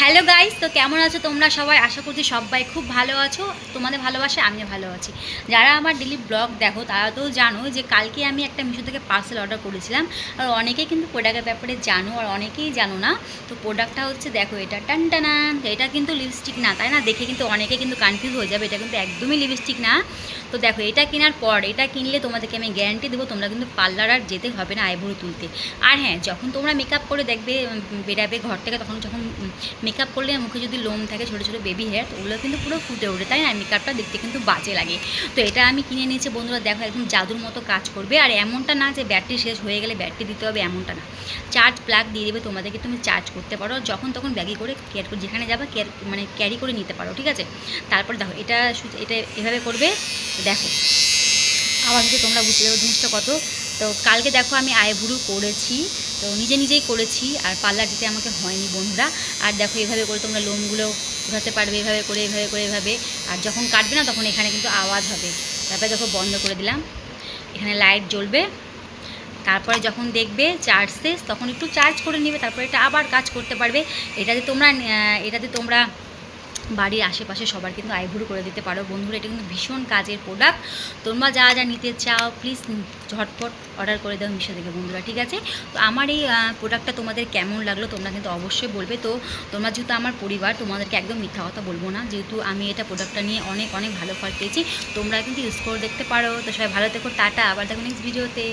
Hello guys তো কেমন আছো তোমরা সবাই? আশা করছি সবাই খুব ভালো আছো। তোমাদের ভালোবাসে আমিও ভালো আছি। যারা আমার ডেলি ব্লগ দেখো, তারা তো জানো যে কালকে আমি একটা মিশো থেকে পার্সেল অর্ডার করেছিলাম। আর অনেকেই কিন্তু প্রোডাক্টের ব্যাপারে জানো, আর অনেকেই জানো না। তো প্রোডাক্টটা হচ্ছে, দেখো, এটা টান টানান। এটা কিন্তু লিপস্টিক না, তাই না? দেখে কিন্তু অনেকে কিন্তু কনফিউজ হয়ে যাবে। এটা কিন্তু একদমই লিপস্টিক না। তো দেখো, এটা কেনার পর, এটা কিনলে তোমাদেরকে আমি গ্যারান্টি দেবো, তোমরা কিন্তু পার্লার আর যেতে হবে না আইভুড়ো তুলতে। আর হ্যাঁ যখন তোমরা মেকআপ করে দেখবে বেরাবে ঘর থেকে, তখন যখন মেকআপ করলে মুখে যদি লোম থাকে, ছোটো ছোটো বেবি হেয়ার ওগুলো কিন্তু পুরো ফুটে ওঠে, তাই না? মেকআপটা দেখতে কিন্তু বাজে লাগে। তো এটা আমি কিনে নিয়েছি বন্ধুরা, দেখো, একদম জাদুর মতো কাজ করবে। আর এমনটা না যে ব্যাটারি শেষ হয়ে গেলে ব্যাটারি দিতে হবে, এমনটা না। চার্জ প্লাগ দিয়ে দেবে, তোমাদেরকে তুমি চার্জ করতে পারো। যখন তখন ব্যাগে করে কেয়ার করে, যেখানে যাবে কেয়ার মানে ক্যারি করে নিতে পারো, ঠিক আছে? তারপর দেখো, এটা এটা এভাবে করবে, দেখো। হচ্ছে তোমরা বুঝতে পারো জিনিসটা কত তো কালকে দেখো আমি আইভুরু করেছি, তো নিজে নিজেই করেছি, আর পার্লার যেতে আমাকে হয়নি বন্ধুরা। আর দেখো এভাবে করে তোমরা লোমগুলো উঠাতে পারবে, এভাবে করে এভাবে করে, এভাবে। আর যখন কাটবে না তখন এখানে কিন্তু আওয়াজ হবে। তারপরে দেখো বন্ধ করে দিলাম। এখানে লাইট জ্বলবে। তারপরে যখন দেখবে চার্জ শেষ, তখন একটু চার্জ করে নেবে, তারপরে এটা আবার কাজ করতে পারবে। এটাতে তোমরা এটাতে তোমরা বাড়ির আশেপাশে সবার কিন্তু আইভুরু করে দিতে পারো। বন্ধুরা, এটা কিন্তু ভীষণ কাজের প্রোডাক্ট তোমরা যা যা নিতে চাও প্লিজ ঝটপট অর্ডার করে দাও মিশো থেকে বন্ধুরা, ঠিক আছে? তো আমার এই প্রোডাক্টটা তোমাদের কেমন লাগল তোমরা কিন্তু অবশ্যই বলবে। তো তোমরা যেহেতু আমার পরিবার, তোমাদেরকে একদম মিথ্যা কথা বলব না। যেহেতু আমি এটা প্রোডাক্টটা নিয়ে অনেক অনেক ভালো ফল পেয়েছি, তোমরা কিন্তু ইউজ করে দেখতে পারো। তো সবাই ভালো থেকো, টাটা। আবার দেখো নেক্সট ভিডিওতে